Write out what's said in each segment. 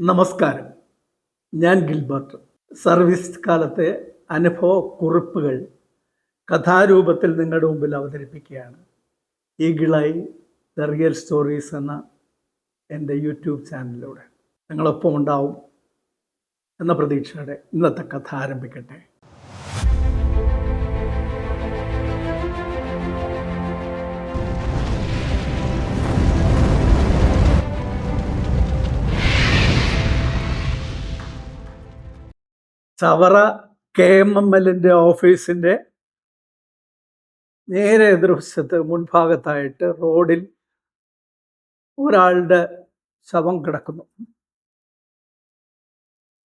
നമസ്കാരം. ഞാൻ Gilbert. Service കാലത്തെ അനുഭവ കുറിപ്പുകൾ കഥാരൂപത്തിൽ നിങ്ങളുടെ മുമ്പിൽ അവതരിപ്പിക്കുകയാണ്. ഈഗിളായി ദ റിയൽ സ്റ്റോറീസ് എന്ന എന്റെ യൂട്യൂബ് ചാനലിലൂടെ. നിങ്ങളൊപ്പം ഉണ്ടാവും എന്ന പ്രതീക്ഷയോടെ ഇന്നത്തെ കഥ ആരംഭിക്കട്ടെ. ചവറ കെ എം എം എല്ലിന്റെ ഓഫീസിന്റെ നേരെ എതിർവശത്ത് മുൻഭാഗത്തായിട്ട് റോഡിൽ ഒരാളുടെ ശവം കിടക്കുന്നു.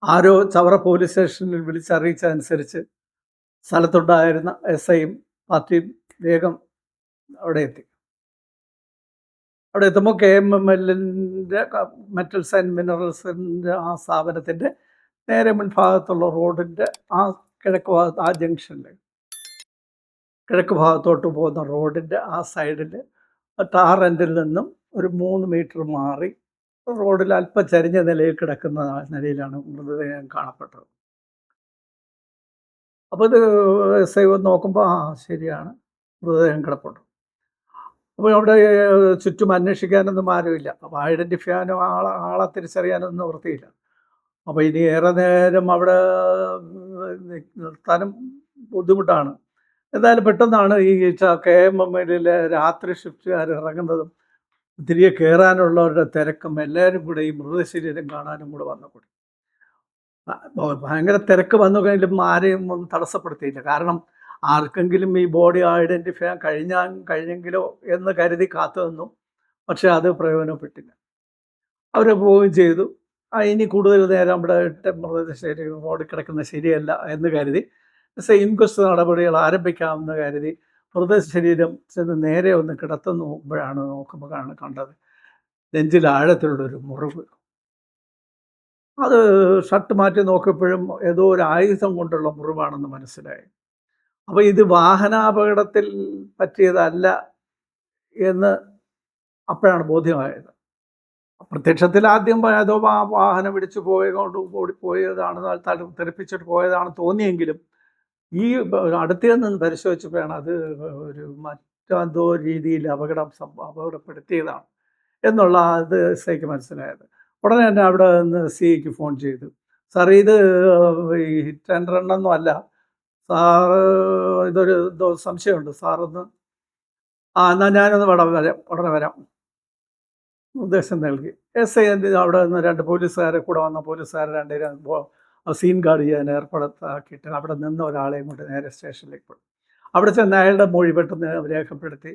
ആരോ ചവറ പോലീസ് സ്റ്റേഷനിൽ വിളിച്ചറിയിച്ചതനുസരിച്ച് സ്ഥലത്തുണ്ടായിരുന്ന എസ് ഐയും പാർട്ടിയും വേഗം അവിടെ എത്തി. അവിടെ എത്തുമ്പോൾ കെ എം എം എല്ലിന്റെ മെറ്റൽസ് ആൻഡ് മിനറൽസിന്റെ ആ സ്ഥാപനത്തിന്റെ നേരെ മുൻഭാഗത്തുള്ള റോഡിന്റെ ആ കിഴക്ക് ഭാഗത്ത് ആ ജംഗ്ഷനിൽ കിഴക്ക് ഭാഗത്തോട്ട് പോകുന്ന റോഡിന്റെ ആ സൈഡിൽ ടാർ എൻഡിൽ നിന്നും ഒരു മൂന്ന് മീറ്റർ മാറി റോഡിൽ അല്പം ചരിഞ്ഞ നിലയിൽ കിടക്കുന്ന നിലയിലാണ് മൃതദേഹം കാണപ്പെട്ടത്. അപ്പോൾ ഇത് വന്ന് നോക്കുമ്പോൾ ആ ശരിയാണ്. മൃതദേഹം കിടപ്പുണ്ട്. അപ്പോൾ അവിടെ ചുറ്റും അന്വേഷിക്കാനൊന്നും ആരുമില്ല. അപ്പോൾ ഐഡന്റിഫൈ ചെയ്യാനോ ആളെ ആളെ തിരിച്ചറിയാനൊന്നും വൃത്തിയില്ല അപ്പോൾ ഇനി ഏറെ നേരം അവിടെ നിർത്താനും ബുദ്ധിമുട്ടാണ്. എന്തായാലും പെട്ടെന്നാണ് ഈ കെ എം എം എല്ലിലെ രാത്രി ഷിഫ്റ്റുകാർ ഇറങ്ങുന്നതും തിരികെ കയറാനുള്ളവരുടെ തിരക്കും എല്ലാവരും കൂടെ ഈ മൃതശരീരം കാണാനും കൂടെ വന്നു കൂടി ഭയങ്കര തിരക്ക് വന്നു കഴിഞ്ഞാലും ആരെയും ഒന്നും തടസ്സപ്പെടുത്തിയില്ല. കാരണം ആർക്കെങ്കിലും ഈ ബോഡി ഐഡന്റിഫൈ ചെയ്യാൻ കഴിഞ്ഞാൽ കഴിഞ്ഞെങ്കിലോ എന്ന് കരുതി കാത്തു നിന്നു. പക്ഷെ അത് പ്രയോജനപ്പെട്ടില്ല. അവർ പോവുകയും ചെയ്തു. ഇനി കൂടുതൽ നേരം ഇട്ട് മൃതശരീരം റോഡിൽ കിടക്കുന്നത് ശരിയല്ല എന്ന് കരുതി. ഇൻക്വസ്റ്റ് നടപടികൾ ആരംഭിക്കാമെന്ന് കരുതി മൃതശരീരം ചെന്ന് നേരെ ഒന്ന് കിടത്തു നോക്കുമ്പോഴാണ് നോക്കുമ്പോഴാണ് കാണ കണ്ടത്. നെഞ്ചിൽ ആഴത്തിലുള്ളൊരു മുറിവ്. അത് ഷർട്ട് മാറ്റി നോക്കിയപ്പോഴും ഏതോ ഒരു ആയുധം കൊണ്ടുള്ള മുറിവാണെന്ന് മനസ്സിലായി. അപ്പോൾ ഇത് വാഹനാപകടത്തിൽ പറ്റിയതല്ല എന്ന് അപ്പോഴാണ് ബോധ്യമായത്. പ്രത്യക്ഷത്തിൽ ആദ്യം ഏതോ വാഹനം ഇടിച്ചു പോയതുകൊണ്ട് ഓടിപ്പോയതാണ് തെറിപ്പിച്ചിട്ട് പോയതാണ് തോന്നിയെങ്കിലും ഈ അടുത്ത് നിന്ന് പരിശോധിച്ചപ്പോഴാണ് അത് ഒരു മറ്റെന്തോ രീതിയിൽ അപകടം അപകടപ്പെടുത്തിയതാണ് എന്നുള്ള അത് എസ് മനസ്സിലായത്. ഉടനെ തന്നെ അവിടെ നിന്ന് സി ഐക്ക് ഫോൺ ചെയ്തു. സാർ ഇത് ഹിറ്റ് ആൻഡ് റണ്ണൊന്നും അല്ല. സാറ് ഇതൊരു സംശയമുണ്ട്. സാറൊന്ന് ആ എന്നാൽ ഞാനൊന്ന് വേണം വരാം ഉടനെ വരാം. നിർദ്ദേശം നൽകി. എസ് ഐ എന്റെ അവിടെ നിന്ന് രണ്ട് പോലീസുകാരെ കൂടെ വന്ന പോലീസുകാരെ രണ്ടുപേരും സീൻ ഗാർഡ് ചെയ്യാൻ ഏർപ്പെടുത്താക്കിയിട്ട് അവിടെ നിന്ന് ഒരാളെയും കൊണ്ട് നേരെ സ്റ്റേഷനിലേക്ക് പോയി. അവിടെ ചെന്ന് അയാളുടെ മൊഴി പെട്ടെന്ന് രേഖപ്പെടുത്തി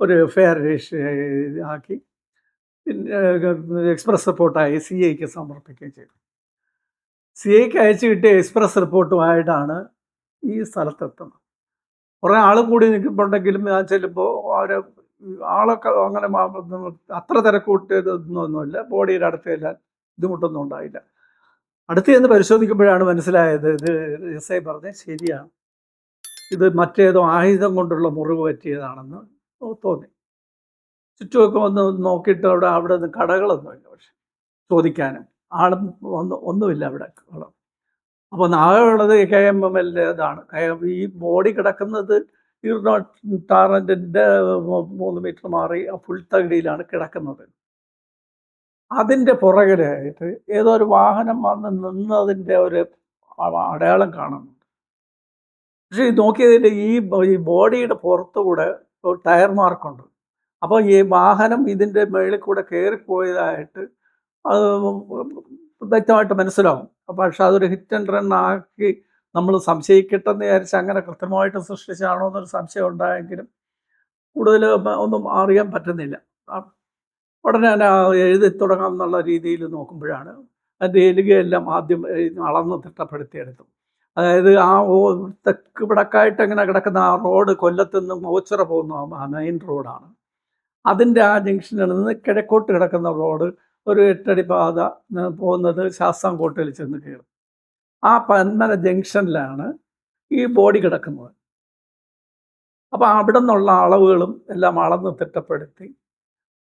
ഒരു എഫ്ഐആർ രജിസ്റ്റർ ആക്കി പിന്നെ എക്സ്പ്രസ് റിപ്പോർട്ടായി സി ഐക്ക് സമർപ്പിക്കുകയും ചെയ്തു. സി ഐക്ക് അയച്ചു കിട്ടിയ എക്സ്പ്രസ് റിപ്പോർട്ടുമായിട്ടാണ് ഈ സ്ഥലത്തെത്തുന്നത്. കുറേ ആൾ കൂടി നിൽക്കുന്നുണ്ടെങ്കിലും ഞാൻ ചെല്ലുമ്പോൾ അവർ ആളൊക്കെ അങ്ങനെ അത്ര തിരക്കൂട്ടിയതൊന്നുമില്ല. ബോഡിയുടെ അടുത്ത് ചെല്ലാൻ ബുദ്ധിമുട്ടൊന്നും ഉണ്ടായില്ല. അടുത്ത് ചെന്ന് പരിശോധിക്കുമ്പോഴാണ് മനസ്സിലായത് ഇത് എസ് ഐ പറഞ്ഞത് ശരിയാണ്. ഇത് മറ്റേതോ ആയുധം കൊണ്ടുള്ള മുറിവ് പറ്റിയതാണെന്ന് തോന്നി. ചുറ്റുമൊക്കെ ഒന്ന് നോക്കിയിട്ട് അവിടെ അവിടെ നിന്ന് കടകളൊന്നുമില്ല പക്ഷെ ചോദിക്കാനും ആളും ഒന്നും ഒന്നുമില്ല അവിടെ. അപ്പോൾ നാളെയുള്ളത് കെ എം എം എൽ ഇതാണ് ഈ ബോഡി കിടക്കുന്നത് ഈ ടാറന്റിന്റെ മൂന്ന് മീറ്റർ മാറി ഫുൾ തകിടിയിലാണ് കിടക്കുന്നത്. അതിന്റെ പുറകിലായിട്ട് ഏതോ ഒരു വാഹനം വന്ന് നിന്നതിന്റെ ഒരു അടയാളം കാണുന്നുണ്ട് പക്ഷേ ഈ നോക്കിയതിൽ ഈ ബോഡിയുടെ പുറത്തുകൂടെ ടയർ മാർക്കുണ്ട്. അപ്പോൾ ഈ വാഹനം ഇതിന്റെ മേളിൽ കൂടെ കയറിപ്പോയതായിട്ട് അത് വ്യക്തമായിട്ട് മനസ്സിലാവും. പക്ഷെ അതൊരു ഹിറ്റ് ആൻഡ് റൺ ആക്കി നമ്മൾ സംശയിക്കട്ടെന്ന് വിചാരിച്ച് അങ്ങനെ കൃത്യമായിട്ട് സൃഷ്ടിച്ചാണോ എന്നൊരു സംശയം ഉണ്ടായെങ്കിലും കൂടുതൽ ഒന്നും അറിയാൻ പറ്റുന്നില്ല. ഉടനെ തന്നെ എഴുതി തുടങ്ങാം എന്നുള്ള രീതിയിൽ നോക്കുമ്പോഴാണ് അതിന്റെ എലുകയെല്ലാം ആദ്യം അളന്ന് തിട്ടപ്പെടുത്തിയെടുത്തു. അതായത് ആ തെക്ക് വടക്കായിട്ട് അങ്ങനെ കിടക്കുന്ന ആ റോഡ് കൊല്ലത്ത് നിന്നും ഓച്ചിറ പോകുന്ന ആ മെയിൻ റോഡാണ് അതിന്റെ ആ ജംഗ്ഷനിൽ നിന്ന് കിഴക്കോട്ട് കിടക്കുന്ന റോഡ് ഒരു എട്ടടി പാത പോകുന്നത് ശാസ്താംകോട്ടയിൽ ചെന്ന് കയറും. ആ പന്മന ജംഗ്ഷനിലാണ് ഈ ബോഡി കിടക്കുന്നത്. അപ്പോൾ അവിടെ നിന്നുള്ള അളവുകളും എല്ലാം അളന്ന് തിട്ടപ്പെടുത്തി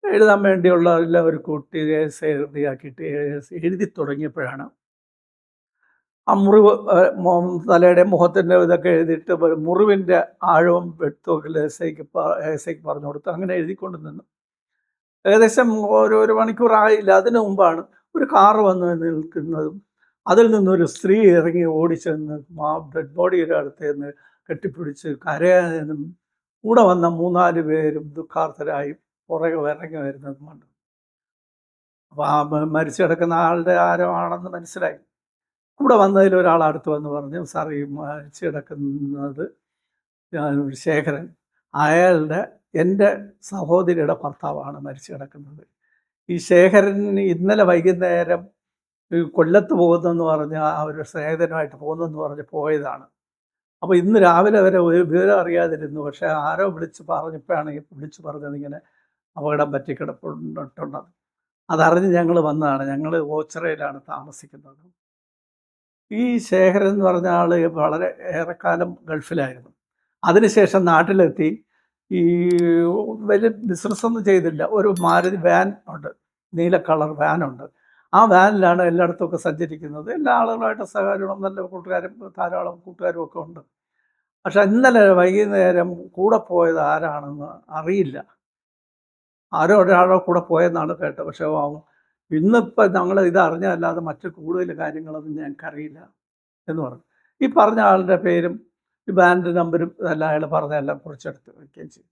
എഴുതാൻ വേണ്ടിയുള്ള എല്ലാം ഒരു കൂട്ടി കേസ് എഴുതിയാക്കിയിട്ട് എഴുതി തുടങ്ങിയപ്പോഴാണ് ആ മുറിവ് തലയുടെ മുഖത്തിന്റെ ഇതൊക്കെ എഴുതിയിട്ട് മുറിവിന്റെ ആഴവും വെട്ടുമൊക്കെ എസ് ഐക്ക് പറഞ്ഞു കൊടുത്തു അങ്ങനെ എഴുതിക്കൊണ്ട് നിന്നു. ഏകദേശം ഒരു ഒരു മണിക്കൂറായില്ല. അതിനു മുമ്പാണ് ഒരു കാറ് വന്ന് നിൽക്കുന്നതും. അതിൽ നിന്നൊരു സ്ത്രീ ഇറങ്ങി ഓടിച്ചെന്ന് ആ ഡെഡ് ബോഡിയുടെ അടുത്ത് നിന്ന് കെട്ടിപ്പിടിച്ച് കരയാനും കൂടെ വന്ന മൂന്നാൽ പേരും ദുഃഖാർത്ഥരായി പുറകെ ഇറങ്ങി വരുന്നതും കണ്ടു. അപ്പോൾ ആ മരിച്ചു കിടക്കുന്ന ആളുടെ ആരോ ആണെന്ന് മനസ്സിലായി. കൂടെ വന്നതിൽ ഒരാൾ അടുത്ത് വന്ന് പറഞ്ഞു സാർ ഈ മരിച്ചു കിടക്കുന്നത് ശേഖരൻ. അയാളുടെ എന്റെ സഹോദരിയുടെ ഭർത്താവാണ് മരിച്ചു കിടക്കുന്നത്. ഈ ശേഖരൻ ഇന്നലെ വൈകുന്നേരം കൊല്ലത്ത് പോകുന്നെന്ന് പറഞ്ഞ് ആ ഒരു സ്നേഹിതനുമായിട്ട് പോകുന്നെന്ന് പറഞ്ഞ് പോയതാണ്. അപ്പോൾ ഇന്ന് രാവിലെ വരെ ഒരു വിവരം അറിയാതിരുന്നു. പക്ഷേ ആരോ വിളിച്ച് പറഞ്ഞപ്പോഴാണ് വിളിച്ച് പറഞ്ഞത് ഇങ്ങനെ അപകടം പറ്റി കിടപ്പുണ്ടെന്ന് അതറിഞ്ഞ് ഞങ്ങൾ വന്നതാണ്. ഞങ്ങൾ ഓച്ചിറയിലാണ് താമസിക്കുന്നത്. ഈ ശേഖരൻ എന്ന് പറഞ്ഞ ആൾ വളരെ ഏറെക്കാലം ഗൾഫിലായിരുന്നു. അതിനുശേഷം നാട്ടിലെത്തി. ഈ വലിയ ബിസിനസ്സൊന്നും ചെയ്തില്ല. ഒരു മാരുതി വാൻ ഉണ്ട്. നീല കളർ വാനുണ്ട് ആ വാനിലാണ് എല്ലായിടത്തും ഒക്കെ സഞ്ചരിക്കുന്നത്. എല്ലാ ആളുകളായിട്ട് സഹകരണം നല്ല കൂട്ടുകാരും ധാരാളം കൂട്ടുകാരും ഒക്കെ ഉണ്ട്. പക്ഷെ ഇന്നലെ വൈകുന്നേരം കൂടെ പോയത് ആരാണെന്ന് അറിയില്ല. ആരോ ഒരാളോ കൂടെ പോയെന്നാണ് കേട്ടത്. പക്ഷേ ഇന്നിപ്പോൾ ഞങ്ങൾ ഇത് അറിഞ്ഞല്ലാതെ മറ്റു കൂടുതൽ കാര്യങ്ങളൊന്നും ഞങ്ങൾക്കറിയില്ല എന്ന് പറഞ്ഞു. ഈ പറഞ്ഞ ആളുടെ പേരും ഈ ബാൻഡ് നമ്പരും ഇതെല്ലാം അയാൾ പറഞ്ഞതെല്ലാം കുറിച്ചെടുത്ത് വയ്ക്കുകയും ചെയ്തു.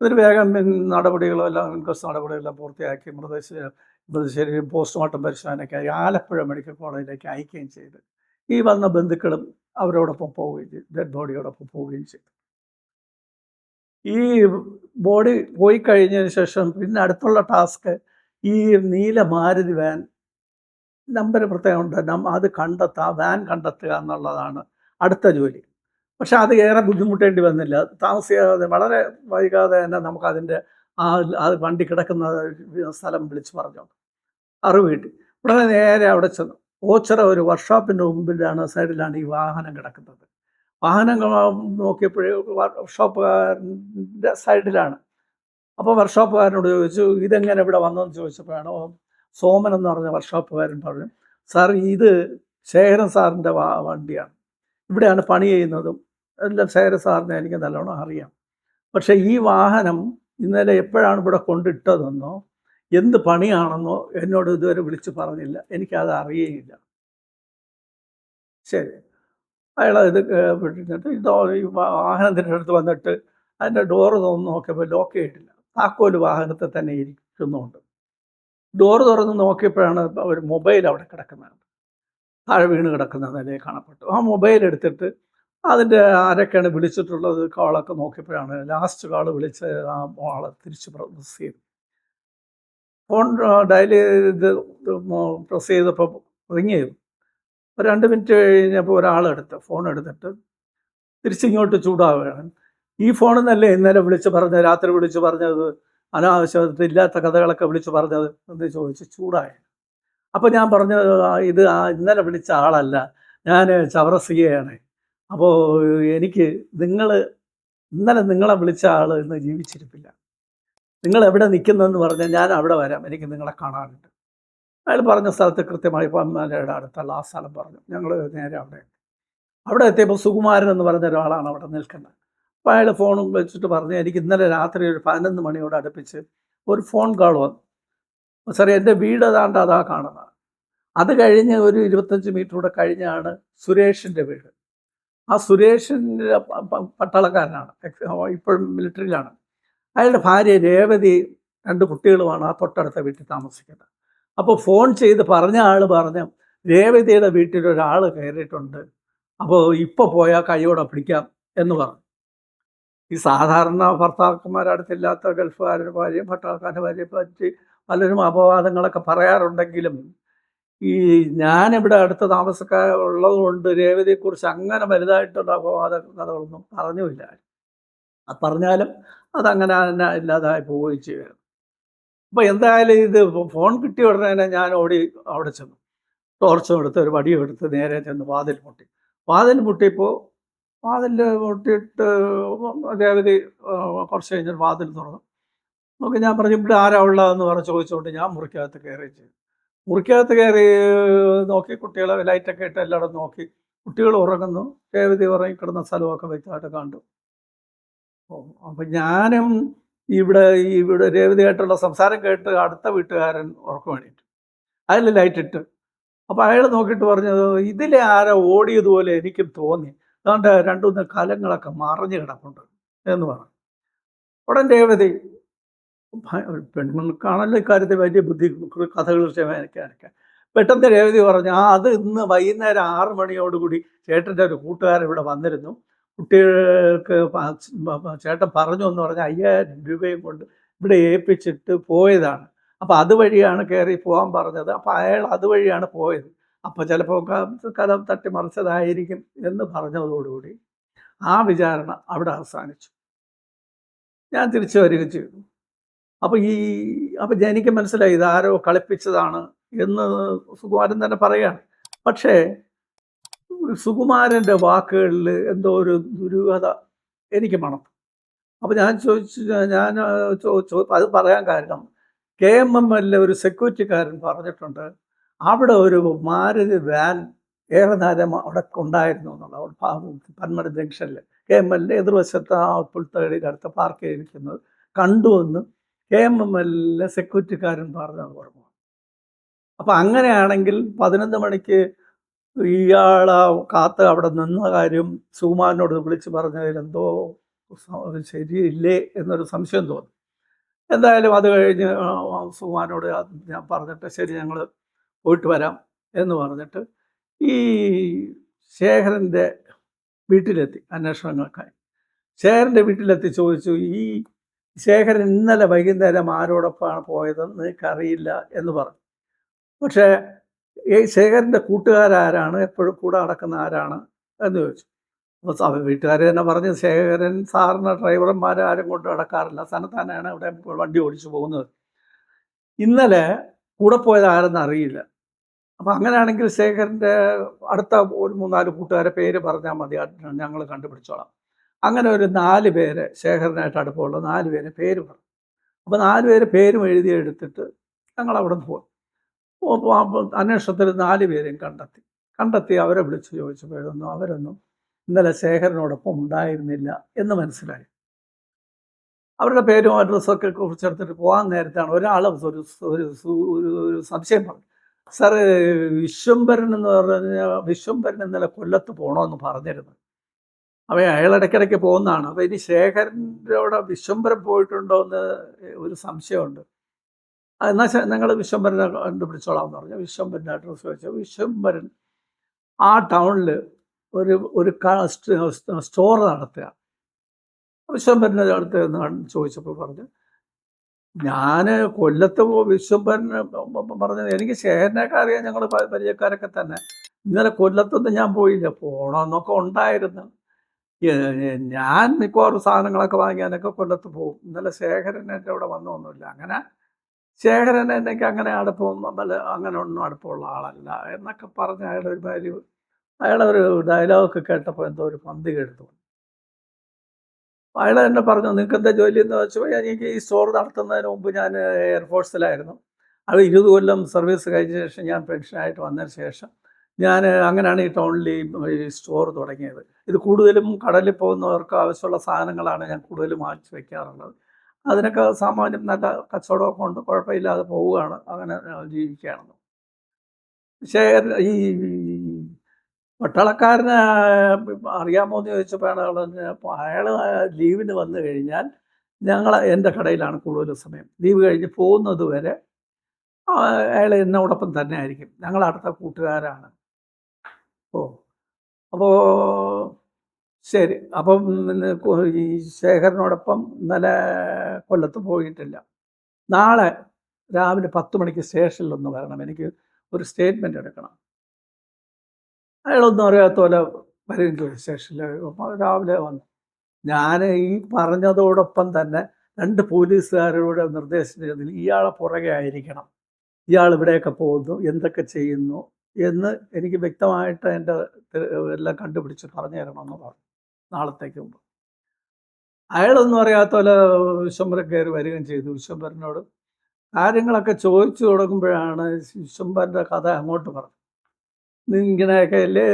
ഇതിന് വേഗം നടപടികളോ എല്ലാം ഇൻക്വസ്റ്റ് നടപടികളെല്ലാം പൂർത്തിയാക്കി മൃതശരീരം മൃതശരീരം പോസ്റ്റ്മോർട്ടം പരിശോധനയ്ക്കായി ആലപ്പുഴ മെഡിക്കൽ കോളേജിലേക്ക് അയക്കുകയും ചെയ്ത്. ഈ വന്ന ബന്ധുക്കളും അവരോടൊപ്പം പോവുകയും ചെയ്തു ഡെഡ് ബോഡിയോടൊപ്പം പോവുകയും ചെയ്തു. ഈ ബോഡി പോയി കഴിഞ്ഞതിന് ശേഷം പിന്നെ അടുത്തുള്ള ടാസ്ക് ഈ നീല മാരുതി വാൻ നമ്പർ പ്രത്യേകമുണ്ട് അത് കണ്ടെത്തുക വാൻ കണ്ടെത്തുക എന്നുള്ളതാണ് അടുത്ത ജോലി. പക്ഷെ അത് ഏറെ ബുദ്ധിമുട്ടേണ്ടി വന്നില്ല. താമസിക്കാതെ വളരെ വൈകാതെ തന്നെ നമുക്കതിന്റെ ആ അത് വണ്ടി കിടക്കുന്ന സ്ഥലം വിളിച്ചു പറഞ്ഞു അറിവ് കിട്ടി ഉടനെ നേരെ അവിടെ ചെന്നു. ഓച്ചറ ഒരു വർക്ക്ഷോപ്പിന്റെ മുമ്പിലാണ് സൈഡിലാണ് ഈ വാഹനം കിടക്കുന്നത്. വാഹനം നോക്കിയപ്പോഴേ വർക്ക്ഷോപ്പുകാരന്റെ സൈഡിലാണ്. അപ്പോൾ വർക്ക്ഷോപ്പുകാരനോട് ചോദിച്ചു ഇതെങ്ങനെ ഇവിടെ വന്നതെന്ന് ചോദിച്ചപ്പോഴാണ് സോമൻ എന്ന് പറഞ്ഞ വർക്ക്ഷോപ്പുകാരൻ പറഞ്ഞു സാർ ഇത് ശേഖരൻ സാറിന്റെ വണ്ടിയാണ്. ഇവിടെയാണ് പണി ചെയ്യുന്നതും എല്ലാം ശേഖരൻ സാറിനെ എനിക്ക് നല്ലോണം അറിയാം. പക്ഷേ ഈ വാഹനം ഇന്നലെ എപ്പോഴാണ് ഇവിടെ കൊണ്ടിട്ടതെന്നോ എന്ത് പണിയാണെന്നോ എന്നോട് ഇതുവരെ വിളിച്ച് പറഞ്ഞില്ല. എനിക്കത് അറിയുകയില്ല ശരി. അയാൾ ഇത് വിട്ടിട്ട് ഇതോ വാഹനത്തിന്റെ അടുത്ത് വന്നിട്ട് അതിന്റെ ഡോറ് തുറന്ന് നോക്കിയപ്പോൾ ലോക്ക് ചെയ്തിട്ടില്ല. താക്കോൽ വാഹനത്തിൽ തന്നെ ഇരിക്കുന്നുണ്ട്. ഡോറ് തുറന്ന് നോക്കിയപ്പോഴാണ് ഒരു മൊബൈൽ അവിടെ കിടക്കുന്നത്. താഴെ വീണ് കിടക്കുന്ന നിലയിൽ കാണപ്പെട്ടു. ആ മൊബൈൽ എടുത്തിട്ട് അതിന്റെ ആരൊക്കെയാണ് വിളിച്ചിട്ടുള്ളത് കോളൊക്കെ നോക്കിയപ്പോഴാണ് ലാസ്റ്റ് കാൾ വിളിച്ച് ആ ആളെ തിരിച്ച് പ്രസ് ചെയ്തു. ഫോൺ ഡയൽ ചെയ്ത് പ്രസ് ചെയ്തപ്പോൾ റിങ് ചെയ്തു ഒരു രണ്ട് മിനിറ്റ് കഴിഞ്ഞപ്പോൾ ഒരാളെടുത്ത് ഫോൺ എടുത്തിട്ട് തിരിച്ചിങ്ങോട്ട് ചൂടാവുകയാണ്. ഈ ഫോണിൽ നിന്നല്ലേ ഇന്നലെ വിളിച്ച് പറഞ്ഞ രാത്രി വിളിച്ച് പറഞ്ഞത് അനാവശ്യത്തിൽ ഇല്ലാത്ത കഥകളൊക്കെ വിളിച്ച് പറഞ്ഞത് എന്ന് ചോദിച്ച് ചൂടായി. അപ്പോൾ ഞാൻ പറഞ്ഞു ഇത് ഇന്നലെ വിളിച്ച ആളല്ല ഞാൻ ചവറസിയാണ് അപ്പോൾ എനിക്ക് നിങ്ങൾ ഇന്നലെ നിങ്ങളെ വിളിച്ച ആൾ ഇന്ന് ജീവിച്ചിരിപ്പില്ല. നിങ്ങൾ എവിടെ നിൽക്കുന്നതെന്ന് പറഞ്ഞാൽ ഞാൻ അവിടെ വരാം. എനിക്ക് നിങ്ങളെ കാണാനുണ്ട്. അയാൾ പറഞ്ഞ സ്ഥലത്ത് കൃത്യമായി പമ്മലയുടെ അടുത്തുള്ള ആ സ്ഥലം പറഞ്ഞു. ഞങ്ങൾ നേരെ അവിടെ. അവിടെ എത്തിയപ്പോൾ സുകുമാരൻ എന്ന് പറഞ്ഞ ഒരാളാണ് അവിടെ നിൽക്കുന്നത്. അപ്പോൾ അയാൾ ഫോണും വെച്ചിട്ട് പറഞ്ഞു എനിക്ക് ഇന്നലെ രാത്രി ഒരു പതിനൊന്ന് മണിയോട് അടുപ്പിച്ച് ഒരു ഫോൺ കോൾ വന്നു. സാറേ എന്റെ വീട് ഏതാണ്ട് അതാ കാണുന്നത്. അത് കഴിഞ്ഞ് ഒരു ഇരുപത്തഞ്ച് മീറ്റർ കൂടെ കഴിഞ്ഞാണ് സുരേഷിന്റെ വീട്. ആ സുരേഷിന്റെ പട്ടാളക്കാരനാണ്. ഇപ്പോഴും മിലിറ്ററിയിലാണ്. അയാളുടെ ഭാര്യ രേവതി രണ്ട് കുട്ടികളുമാണ് ആ തൊട്ടടുത്ത വീട്ടിൽ താമസിക്കുന്നത്. അപ്പോൾ ഫോൺ ചെയ്ത് പറഞ്ഞ ആൾ പറഞ്ഞു രേവതിയുടെ വീട്ടിൽ ഒരാൾ കയറിയിട്ടുണ്ട്. അപ്പോൾ ഇപ്പോൾ പോയാൽ കൈയോടെ പിടിക്കാം എന്ന് പറഞ്ഞു. ഈ സാധാരണ ഭർത്താക്കന്മാരുടെ അടുത്തില്ലാത്ത ഗൾഫുകാരുടെ ഭാര്യയും പട്ടാൾക്കാരുടെ ഭാര്യയെ പറ്റി പലരും അപവാദങ്ങളൊക്കെ പറയാറുണ്ടെങ്കിലും ഈ ഞാനിവിടെ അടുത്ത താമസക്കാർ ഉള്ളതുകൊണ്ട് രേവതിയെക്കുറിച്ച് അങ്ങനെ വലുതായിട്ടുള്ള അപവാദ കഥകളൊന്നും പറഞ്ഞുമില്ല. പറഞ്ഞാലും അതങ്ങനെ തന്നെ ഇല്ലാതായി പോവുകയും ചെയ്യുകയാണ്. അപ്പോൾ എന്തായാലും ഇത് ഫോൺ കിട്ടിയ ഉടനെ തന്നെ ഞാൻ ഓടി അവിടെ ചെന്നു. ടോർച്ചും എടുത്ത് ഒരു വടിയും എടുത്ത് നേരെ ചെന്ന് വാതിൽ മുട്ടി. വാതിൽ മുട്ടിയപ്പോൾ വാതിൽ മുട്ടിയിട്ട് രേവതി ആ, കുറച്ച് കഴിഞ്ഞ് വാതിൽ തുറന്നു. നോക്കി ഞാൻ പറഞ്ഞു ഇവിടെ ആരാ ഉള്ളതെന്ന് പറഞ്ഞ് ചോദിച്ചുകൊണ്ട് ഞാൻ മുറിക്കകത്ത് കയറി ചെയ്തു. മുറിക്കകത്ത് കയറി നോക്കി കുട്ടികളെ ലൈറ്റൊക്കെ ഇട്ട് എല്ലായിടത്തും നോക്കി. കുട്ടികൾ ഉറങ്ങുന്നു. രേവതി ഉറങ്ങി കിടന്ന സ്ഥലമൊക്കെ വ്യക്തമായിട്ട് കണ്ടു. അപ്പം ഞാനും ഇവിടെ ഇവിടെ രേവതിയായിട്ടുള്ള സംസാരം കേട്ട് അടുത്ത വീട്ടുകാരൻ ഉറക്കം വേണ്ടിയിട്ട് അതിൽ ലൈറ്റിട്ട് അപ്പം അപ്പോൾ അയാൾ നോക്കിയിട്ട് പറഞ്ഞത് ഇതിലെ ആരോ ഓടിയതുപോലെ എനിക്കും തോന്നി. അതുകൊണ്ട് രണ്ടുമൂന്ന് കലങ്ങളൊക്കെ മറിഞ്ഞ് കിടപ്പുണ്ട് എന്ന് പറഞ്ഞു. ഉടൻ രേവതി പെൺകുണക്കാണല്ലോ ഇക്കാര്യത്തിൽ വലിയ ബുദ്ധി കഥകൾ ക്ഷമിക്കാനൊക്കെ പെട്ടെന്ന് രേവതി പറഞ്ഞു ആ അത് ഇന്ന് വൈകുന്നേരം ആറ് മണിയോടുകൂടി ചേട്ടന്റെ ഒരു കൂട്ടുകാരൻ ഇവിടെ വന്നിരുന്നു. കുട്ടികൾക്ക് ചേട്ടൻ പറഞ്ഞു എന്ന് പറഞ്ഞാൽ അയ്യായിരം രൂപയും കൊണ്ട് ഇവിടെ ഏൽപ്പിച്ചിട്ട് പോയതാണ്. അപ്പോൾ അതുവഴിയാണ് കയറി പോകാൻ പറഞ്ഞത്. അപ്പോൾ അയാൾ അതുവഴിയാണ് പോയത്. അപ്പോൾ ചിലപ്പോൾ കഥ തട്ടിമറിച്ചതായിരിക്കും എന്ന് പറഞ്ഞതോടുകൂടി ആ വിചാരണ അവിടെ അവസാനിച്ചു. ഞാൻ തിരിച്ചു വരികയും ചെയ്തു. അപ്പോൾ ഈ അപ്പോൾ എനിക്ക് മനസ്സിലായി ഇതാരോ കളിപ്പിച്ചതാണ് എന്ന് സുകുമാരൻ തന്നെ പറയുകയാണ്. പക്ഷേ സുകുമാരന്റെ വാക്കുകളിൽ എന്തോ ഒരു ദുരൂഹത എനിക്ക് മണം. അപ്പോൾ ഞാൻ ചോദിച്ചു ഞാൻ അത് പറയാൻ കാരണം കെ എം എം എല്ലിലെ ഒരു സെക്യൂരിറ്റിക്കാരൻ പറഞ്ഞിട്ടുണ്ട് അവിടെ ഒരു മാരുതി വാൻ ഏറെ നേരം അവിടെ ഉണ്ടായിരുന്നു എന്നുള്ളത് പന്മട ജംഗ്ഷനിൽ. കെ എം എല്ലിന്റെ എതിർവശത്ത് ആ പുൽത്തകടിയുടെ അടുത്ത് പാർക്ക് ചെയ്തിരിക്കുന്നത് കണ്ടു എന്ന് കെ എം എം എല്ലിലെ സെക്യൂരിറ്റിക്കാരൻ പറഞ്ഞത് ഓർമ്മ അപ്പം അങ്ങനെയാണെങ്കിൽ പതിനൊന്ന് മണിക്ക് ഇയാളെ കാത്ത് അവിടെ നിന്ന കാര്യം സുകുമാരനോട് വിളിച്ച് പറഞ്ഞതിൽ എന്തോ ശരിയില്ലേ എന്നൊരു സംശയം തോന്നി. എന്തായാലും അത് കഴിഞ്ഞ് സുകുമാരനോട് ഞാൻ പറഞ്ഞിട്ട് ശരി ഞങ്ങൾ പോയിട്ട് വരാം എന്ന് പറഞ്ഞിട്ട് ഈ ശേഖരന്റെ വീട്ടിലെത്തി അന്വേഷണങ്ങൾക്കായി. ശേഖരന്റെ വീട്ടിലെത്തി ചോദിച്ചു ഈ ശേഖരൻ ഇന്നലെ വൈകുന്നേരം ആരോടൊപ്പമാണ് പോയതെന്ന് എനിക്കറിയില്ല എന്ന് പറഞ്ഞു. പക്ഷേ ശേഖരന്റെ കൂട്ടുകാരാരാണ് എപ്പോഴും കൂടെ നടക്കുന്ന ആരാണ് എന്ന് ചോദിച്ചു. അപ്പോൾ വീട്ടുകാർ തന്നെ പറഞ്ഞ് ശേഖരൻ സാറിന് ഡ്രൈവർമാരെ ആരും കൊണ്ട് നടക്കാറില്ല തന്നെയാണ് ഇവിടെ വണ്ടി ഓടിച്ചു പോകുന്നത്. ഇന്നലെ കൂടെ പോയത് ആരെന്ന് അറിയില്ല. അപ്പോൾ അങ്ങനെയാണെങ്കിൽ ശേഖരന്റെ അടുത്ത ഒരു മൂന്നാൽ കൂട്ടുകാരെ പേര് പറഞ്ഞാൽ മതി ഞങ്ങൾ കണ്ടുപിടിച്ചോളാം. അങ്ങനെ ഒരു നാല് പേര് ശേഖരനായിട്ട് അടുപ്പമുള്ള നാല് പേര് പേര് പറഞ്ഞു. അപ്പോൾ നാല് പേര് പേരും എഴുതി എടുത്തിട്ട് ഞങ്ങൾ അവിടെ നിന്ന് പോകും അന്വേഷണത്തിൽ നാല് പേരെയും കണ്ടെത്തി. കണ്ടെത്തി അവരെ വിളിച്ച് ചോദിച്ചപ്പോഴൊന്നും അവരൊന്നും ഇന്നലെ ശേഖരനോടൊപ്പം ഉണ്ടായിരുന്നില്ല എന്ന് മനസ്സിലായി. അവരുടെ പേരും അഡ്രസ്സൊക്കെ കുറിച്ചെടുത്തിട്ട് പോകാൻ നേരത്താണ് ഒരാൾ ഒരു ഒരു സംശയം പറഞ്ഞു. സാറ് വിശ്വംഭരൻ എന്ന് പറഞ്ഞ വിശ്വംഭരൻ ഇന്നലെ കൊല്ലത്ത് പോകണമെന്ന് പറഞ്ഞിരുന്നു. അപ്പോൾ അയാൾ ഇടയ്ക്കിടയ്ക്ക് പോകുന്നതാണ്. അപ്പോൾ ഇനി ശേഖരന്റെ അവിടെ വിശ്വംഭരൻ പോയിട്ടുണ്ടോ എന്ന് ഒരു സംശയമുണ്ട്. എന്നാൽ ഞങ്ങൾ വിശ്വംഭരനെ കണ്ടുപിടിച്ചോളാം എന്ന് പറഞ്ഞു. വിശ്വംഭരന്റെ അഡ്രസ്സ് വെച്ചു. വിശ്വംഭരൻ ആ ടൗണിൽ ഒരു ഒരു സ്റ്റോർ നടത്തുക. വിശ്വംഭരന്റെ അടുത്ത് ചോദിച്ചപ്പോൾ പറഞ്ഞു ഞാൻ കൊല്ലത്ത് വിശ്വംഭരൻ പറഞ്ഞത് എനിക്ക് ശേഖരനൊക്കെ അറിയാം ഞങ്ങൾ പരിചയക്കാരൊക്കെ തന്നെ. ഇന്നലെ കൊല്ലത്തൊന്നും ഞാൻ പോയില്ല. പോകണമെന്നൊക്കെ ഉണ്ടായിരുന്നു. ഞാൻ മിക്കവാറും സാധനങ്ങളൊക്കെ വാങ്ങിയാനൊക്കെ കൊല്ലത്ത് പോകും. ഇന്നലെ ശേഖരൻ എന്റെ അവിടെ വന്നൊന്നുമില്ല. അങ്ങനെ ശേഖരൻ എനിക്ക് അങ്ങനെ അടുപ്പമൊന്നും വല്ല അങ്ങനെ ഒന്നും അടുപ്പമുള്ള ആളല്ല എന്നൊക്കെ പറഞ്ഞ് അയാളുടെ ഒരു ഭാര്യ അയാളെ ഒരു ഡയലോഗൊക്കെ കേട്ടപ്പോൾ എന്തോ ഒരു പന്തി കേട്ടു. അയാൾ എന്നെ പറഞ്ഞു നിങ്ങൾക്ക് എന്താ ജോലി എന്ന് വെച്ചപ്പോൾ എനിക്ക് ഈ സ്റ്റോർ നടത്തുന്നതിന് മുമ്പ് ഞാൻ എയർഫോഴ്സിലായിരുന്നു അത് ഇരുപത് കൊല്ലം സർവീസ് കഴിഞ്ഞ ശേഷം ഞാൻ പെൻഷനായിട്ട് വന്നതിന് ശേഷം ഞാൻ അങ്ങനെയാണ് ഈ ടൗണിൽ ഈ സ്റ്റോർ തുടങ്ങിയത്. ഇത് കൂടുതലും കടലിൽ പോകുന്നവർക്ക് ആവശ്യമുള്ള സാധനങ്ങളാണ് ഞാൻ കൂടുതലും വാങ്ങിച്ച് വെക്കാറുള്ളത്. അതിനൊക്കെ സാമാന്യം നല്ല കച്ചവടമൊക്കെ ഉണ്ട്. കുഴപ്പമില്ലാതെ പോവുകയാണ്. അങ്ങനെ ജീവിക്കുകയാണെന്ന് പക്ഷേ ഈ പട്ടാളക്കാരന് അറിയാമോ എന്ന് ചോദിച്ചപ്പോഴാണ് അയാൾ ലീവിന് വന്നു കഴിഞ്ഞാൽ ഞങ്ങൾ എന്റെ കടയിലാണ് കൂടുതൽ സമയം. ലീവ് കഴിഞ്ഞ് പോകുന്നത് വരെ അയാൾ എന്നോടൊപ്പം തന്നെ ആയിരിക്കും. ഞങ്ങൾ അടുത്ത കൂട്ടുകാരാണ്. ഓ അപ്പോൾ ശരി. അപ്പം ഈ ശേഖരനോടൊപ്പം ഇന്നലെ കൊല്ലത്ത് പോയിട്ടില്ല. നാളെ രാവിലെ പത്ത് മണിക്ക് സ്റ്റേഷനിലൊന്ന് വരണം. എനിക്ക് ഒരു സ്റ്റേറ്റ്മെന്റ് എടുക്കണം. അയാളൊന്നും അറിയാത്ത പോലെ വരും സ്റ്റേഷനിൽ രാവിലെ വന്നു. ഞാൻ ഈ പറഞ്ഞതോടൊപ്പം തന്നെ രണ്ട് പോലീസുകാരോട് നിർദ്ദേശം ചെയ്തതിൽ ഇയാളെ പുറകെ ആയിരിക്കണം. ഇയാൾ ഇവിടെയൊക്കെ പോകുന്നു. എന്തൊക്കെ ചെയ്യുന്നു എന്ന് എനിക്ക് വ്യക്തമായിട്ട് എന്റെ എല്ലാം കണ്ടുപിടിച്ച് പറഞ്ഞു തരണമെന്ന് പറഞ്ഞു. നാളത്തേക്ക് മുമ്പ്. അയാളൊന്നും അറിയാത്ത പോലെ വിശ്വംബരൻ കയറി വരികയും ചെയ്തു. വിശ്വംബരനോട് കാര്യങ്ങളൊക്കെ ചോദിച്ചു തുടങ്ങുമ്പോഴാണ് വിശ്വംബരന്റെ കഥ അങ്ങോട്ട് പറഞ്ഞു നീ ഇങ്ങനെയൊക്കെ അല്ലേ?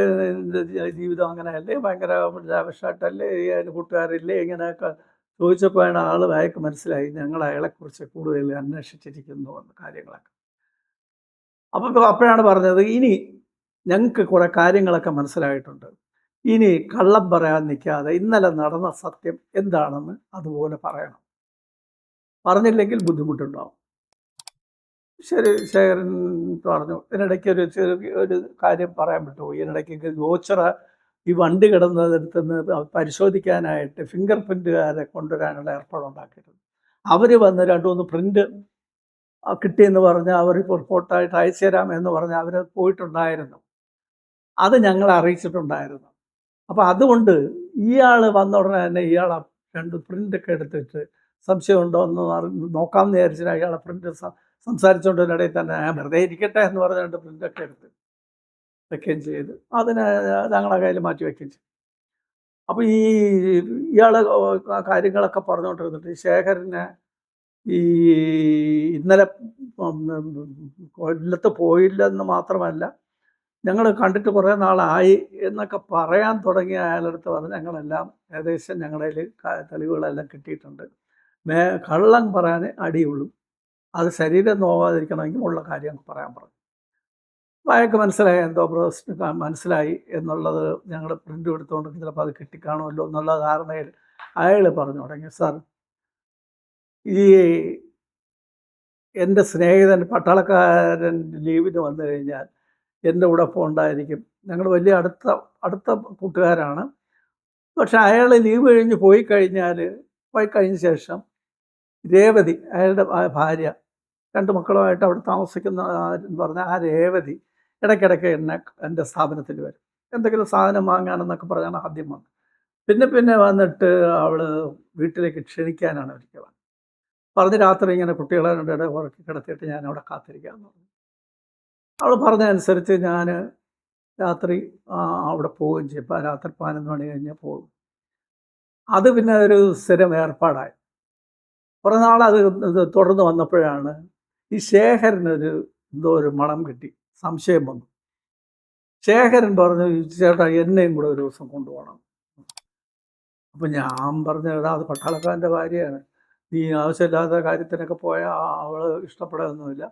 നിന്റെ ജീവിതം അങ്ങനെയല്ലേ? ഭയങ്കര ലാവിഷായിട്ടല്ലേ അതിന് കൂട്ടുകാരില്ലേ? ഇങ്ങനെയൊക്കെ ചോദിച്ചപ്പോഴാണ് ആൾ അയാൾക്ക് മനസ്സിലായി ഞങ്ങൾ അയാളെക്കുറിച്ച് കൂടുതൽ അന്വേഷിച്ചിരിക്കുന്നു എന്ന കാര്യങ്ങളൊക്കെ. അപ്പോൾ അപ്പോഴാണ് പറഞ്ഞത് ഇനി ഞങ്ങൾക്ക് കുറേ കാര്യങ്ങളൊക്കെ മനസ്സിലായിട്ടുണ്ട്. ഇനി കള്ളം പറയാൻ നിൽക്കാതെ ഇന്നലെ നടന്ന സത്യം എന്താണെന്ന് അതുപോലെ പറയണം. പറഞ്ഞില്ലെങ്കിൽ ബുദ്ധിമുട്ടുണ്ടാവും. ശരി ശേഖരൻ പറഞ്ഞു ഇതിനിടയ്ക്ക് ഒരു ചെറിയ ഒരു കാര്യം പറയാൻ പറ്റുമോ? ഇതിനിടയ്ക്ക് ഗോച്ചറ ഈ വണ്ടി കിടന്നതെടുത്തുനിന്ന് പരിശോധിക്കാനായിട്ട് ഫിംഗർ പ്രിന്റുകാരെ കൊണ്ടുവരാനുള്ള ഏർപ്പാടുണ്ടാക്കിയിട്ടുണ്ട് അവർ വന്ന് രണ്ടു മൂന്ന് പ്രിന്റ് കിട്ടിയെന്ന് പറഞ്ഞ് അവർ റിപ്പോർട്ടായിട്ട് അയച്ചു തരാം എന്ന് പറഞ്ഞ് അവർ പോയിട്ടുണ്ടായിരുന്നു. അത് ഞങ്ങളെ അറിയിച്ചിട്ടുണ്ടായിരുന്നു. അപ്പോൾ അതുകൊണ്ട് ഇയാൾ വന്ന ഉടനെ തന്നെ ഇയാൾ രണ്ട് പ്രിന്റൊക്കെ എടുത്തിട്ട് സംശയമുണ്ടോ എന്ന് നോക്കാമെന്ന് വിചാരിച്ചിട്ട് അയാളെ പ്രിന്റ് സംസാരിച്ചുകൊണ്ടിനിടയിൽ തന്നെ ഞാൻ വെറുതെ ഇരിക്കട്ടെ എന്ന് പറഞ്ഞ രണ്ട് പ്രിന്റൊക്കെ എടുത്ത് വെക്കുകയും ചെയ്ത് അതിനെ ഞങ്ങളെ കയ്യിൽ മാറ്റി വെക്കുകയും ചെയ്തു അപ്പോൾ ഈ ഇയാൾ കാര്യങ്ങളൊക്കെ പറഞ്ഞുകൊണ്ടിരുന്നിട്ട് ശേഖരനെ ഈ ഇന്നലെ കൊല്ലത്ത് പോയില്ലെന്ന് മാത്രമല്ല ഞങ്ങൾ കണ്ടിട്ട് കുറേ നാളായി എന്നൊക്കെ പറയാൻ തുടങ്ങിയ അയാളടുത്ത് വന്ന് ഞങ്ങളെല്ലാം ഏകദേശം ഞങ്ങളുടെ തെളിവുകളെല്ലാം കിട്ടിയിട്ടുണ്ട്. മേ കള്ളം പറയാൻ അടിയുള്ളൂ. അത് ശരീരം നോവാതിരിക്കണമെങ്കിൽ ഉള്ള കാര്യം പറയാൻ പറഞ്ഞു. അയാൾക്ക് മനസ്സിലായി എന്തോ പ്രശ്നം മനസ്സിലായി എന്നുള്ളത് ഞങ്ങൾ പ്രിന്റ് എടുത്തുകൊണ്ട് ചിലപ്പോൾ അത് കിട്ടിക്കാണുമല്ലോ എന്നുള്ള ധാരണയിൽ അയാൾ പറഞ്ഞു തുടങ്ങി. സാർ ഈ എന്റെ സ്നേഹിതൻ പട്ടാളക്കാരൻ ലീവിന് വന്നു കഴിഞ്ഞാൽ എന്റെ കൂടെ ഉണ്ടായിരിക്കും. ഞങ്ങൾ വലിയ അടുത്ത അടുത്ത കൂട്ടുകാരാണ്. പക്ഷെ അയാൾ ലീവ് കഴിഞ്ഞ് പോയി കഴിഞ്ഞാൽ പോയി കഴിഞ്ഞ ശേഷം രേവതി അയാളുടെ ഭാര്യ രണ്ട് മക്കളുമായിട്ട് അവിടെ താമസിക്കുന്ന എന്ന് പറഞ്ഞാൽ ആ രേവതി ഇടയ്ക്കിടയ്ക്ക് എന്നെ എന്റെ സ്ഥാപനത്തിൽ വരും. എന്തെങ്കിലും സാധനം വാങ്ങാനെന്നൊക്കെ പറഞ്ഞാണ് ആദ്യം വന്നത്. പിന്നെ പിന്നെ വന്നിട്ട് അവൾ വീട്ടിലേക്ക് ക്ഷണിക്കാനാണ് ഒരിക്കൽ പറഞ്ഞ് രാത്രി ഇങ്ങനെ കുട്ടികളെ രണ്ടിടെ ഉറക്കി കിടത്തിയിട്ട് ഞാൻ അവിടെ കാത്തിരിക്കാമെന്ന് പറഞ്ഞു. അവൾ പറഞ്ഞതനുസരിച്ച് ഞാൻ രാത്രി അവിടെ പോവുകയും ചെയ്യും. ഇപ്പം രാത്രി പതിനൊന്ന് മണി കഴിഞ്ഞാൽ പോകും അത് പിന്നെ ഒരു സ്ഥിരം ഏർപ്പാടായി. കുറേ നാൾ അത് തുടർന്ന് വന്നപ്പോഴാണ് ഈ ശേഖരനൊരു എന്തോ ഒരു മണം കിട്ടി. സംശയം വന്നു. ശേഖരൻ പറഞ്ഞു ചേട്ടാ എന്നെയും കൂടെ ഒരു ദിവസം കൊണ്ടുപോകണം. അപ്പം ഞാൻ പറഞ്ഞു എടാ അത് പട്ടാളക്കാരന്റെ ഭാര്യയാണ്. നീ ആവശ്യമില്ലാത്ത കാര്യത്തിനൊക്കെ പോയാൽ അവൾ ഇഷ്ടപ്പെടുകയൊന്നുമില്ല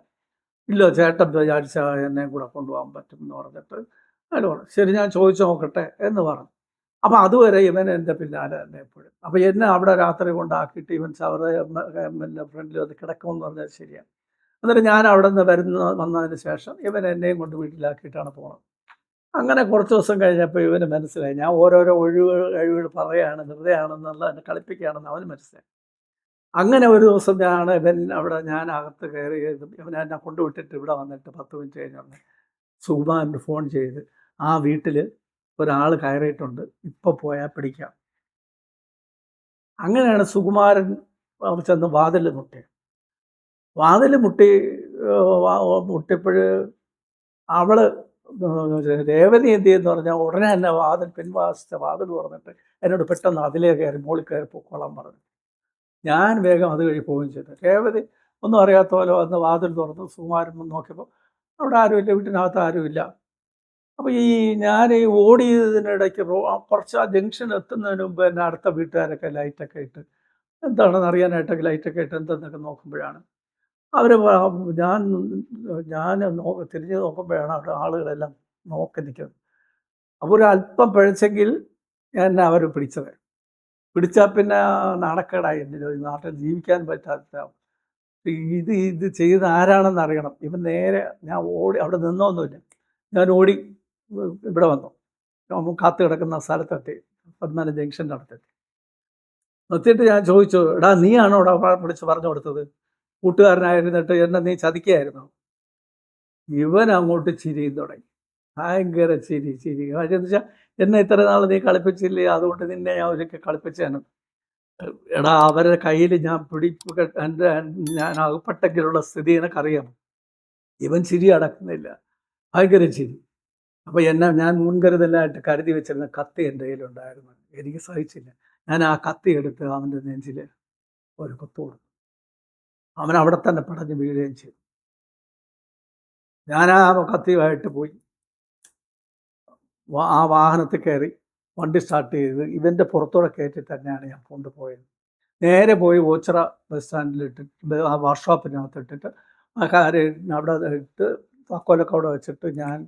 ഇല്ല ചേട്ടൻ വിചാരിച്ച എന്നെ കൂടെ കൊണ്ടുപോകാൻ പറ്റും എന്ന് പറഞ്ഞിട്ട് അയാൾ പറഞ്ഞു. ശരി ഞാൻ ചോദിച്ചു നോക്കട്ടെ എന്ന് പറഞ്ഞു. അപ്പം അതുവരെ ഇവൻ എന്റെ പിന്നാലെ തന്നെ എപ്പോഴും. അപ്പം എന്നെ അവിടെ രാത്രി കൊണ്ടാക്കിയിട്ട് ഇവൻ അവരുടെ ഫ്രണ്ടിൽ അത് കിടക്കുമെന്ന് പറഞ്ഞാൽ ശരിയാണ്. എന്നിട്ട് ഞാൻ അവിടെ നിന്ന് വരുന്ന വന്നതിന് ശേഷം ഇവൻ എന്നെയും കൊണ്ട് വീട്ടിലാക്കിയിട്ടാണ് പോണത്. അങ്ങനെ കുറച്ച് ദിവസം കഴിഞ്ഞപ്പോൾ ഇവന് മനസ്സിലായി. ഞാൻ ഓരോരോ ഒഴിവുകൾ കഴിവുകൾ പറയുകയാണ് വെറുതെയാണെന്നുള്ള കളിപ്പിക്കുകയാണെന്ന് അവന് മനസ്സിലായി. അങ്ങനെ ഒരു ദിവസം ഞാൻ ഇവൻ അവിടെ ഞാൻ അകത്ത് കയറി ഇവൻ എന്നെ കൊണ്ടുവിട്ടിട്ട് ഇവിടെ വന്നിട്ട് പത്ത് മിനിറ്റ് കഴിഞ്ഞുടനെ സുകുമാരൻ ഫോൺ ചെയ്ത് ആ വീട്ടിൽ ഒരാൾ കയറിയിട്ടുണ്ട്. ഇപ്പോൾ പോയാൽ പിടിക്കാം. അങ്ങനെയാണ് സുകുമാരൻ ചെന്ന് വാതിൽ മുട്ടി. വാതിൽ മുട്ടി മുട്ടിയപ്പോൾ അവൾ രേവതി എന്ത് ചെയ്യുന്നു പറഞ്ഞാൽ ഉടനെ തന്നെ വാതിൽ പിൻവാസിച്ച വാതിൽ തുറന്നിട്ട് എന്നോട് പെട്ടെന്ന് അതിലേ കയറി മോളിൽ കയറി പൊക്കോളാൻ പറഞ്ഞു. ഞാൻ വേഗം അത് കഴിഞ്ഞ് പോവുകയും ചെയ്തു. രേവതി ഒന്നും അറിയാത്ത പോലെ വന്ന് വാതിൽ തുറന്ന് സുമാരൻ നോക്കിയപ്പോൾ അവിടെ ആരുമില്ല വീട്ടിനകത്ത് ആരുമില്ല അപ്പോൾ ഈ ഞാൻ ഈ ഓടിയതിനിടയ്ക്ക് കുറച്ച് ആ ജംഗ്ഷൻ എത്തുന്നതിന് മുമ്പ് എന്നെ അടുത്ത വീട്ടുകാരൊക്കെ ലൈറ്റൊക്കെ ഇട്ട് എന്താണെന്ന് അറിയാനായിട്ടൊക്കെ ലൈറ്റൊക്കെ ഇട്ട് എന്തെന്നൊക്കെ നോക്കുമ്പോഴാണ്. അവർ ഞാൻ ഞാൻ തിരിഞ്ഞ് നോക്കുമ്പോഴാണ് അവിടെ ആളുകളെല്ലാം നോക്കി നിൽക്കുന്നത്. അപ്പോൾ ഒരു അല്പം പഴച്ചെങ്കിൽ എന്നെ അവർ പിടിച്ചത് പിടിച്ചാൽ പിന്നെ നാണക്കേടായി ഈ നാട്ടിൽ ജീവിക്കാൻ പറ്റാത്ത ഇത് ഇത് ചെയ്ത് ആരാണെന്ന് അറിയണം. ഇവൻ നേരെ ഞാൻ ഓടി അവിടെ നിന്നൊന്നുമില്ല. ഞാൻ ഓടി ഇവിടെ വന്നു. കാത്തു കിടക്കുന്ന സ്ഥലത്തെത്തി. പതിനാല് ജംഗ്ഷന്റെ അടുത്തെത്തി നിർത്തിയിട്ട് ഞാൻ ചോദിച്ചു എടാ നീയാണോ അവിടെ പിടിച്ച് പറഞ്ഞു കൊടുത്തത്? കൂട്ടുകാരനായിരുന്നിട്ട് എന്നെ നീ ചതിക്കുകയായിരുന്നു? ഇവൻ അങ്ങോട്ട് ചിരിയും തുടങ്ങി. ഭയങ്കര ചിരി ചിരി. എന്ന് വെച്ചാൽ എന്നെ ഇത്ര നാൾ നീ കളിപ്പിച്ചില്ലേ? അതുകൊണ്ട് നിന്നെ ഞാൻ ഒരിക്കൽ കളിപ്പിച്ചാണ് എടാ അവരുടെ കയ്യിൽ ഞാൻ പിടിപ്പ് എന്റെ ഞാൻ അകപ്പെട്ടെങ്കിലുള്ള സ്ഥിതി എനിക്കറിയാം ഇവൻ ചിരി അടക്കുന്നില്ല. ഭയങ്കര ചിരി. അപ്പോൾ എന്നെ ഞാൻ മുൻകരുതലായിട്ട് കരുതി വെച്ചിരുന്ന കത്തി എന്റെ കയ്യിലുണ്ടായിരുന്നു. എനിക്ക് സഹിച്ചില്ല. ഞാൻ ആ കത്തി എടുത്ത് അവന്റെ നെഞ്ചിൽ ഒരു കുത്തു കൊടുത്തു. അവൻ അവിടെ തന്നെ പടഞ്ഞ് വീഴുകയും ചെയ്തു. ഞാൻ ആ കത്തിയുമായിട്ട് പോയി. ആ വാഹനത്തിൽ കയറി വണ്ടി സ്റ്റാർട്ട് ചെയ്ത് ഇവന്റെ പുറത്തൂടെ കയറ്റി തന്നെയാണ് ഞാൻ കൊണ്ടുപോയത്. നേരെ പോയി ഓച്ചിറ ബസ് സ്റ്റാൻഡിലിട്ടിട്ട് ആ വർക്ക്ഷോപ്പിനകത്ത് ഇട്ടിട്ട് ആ കാര്യം അവിടെ ഇട്ട് താക്കോലൊക്കെ അവിടെ വെച്ചിട്ട് ഞാൻ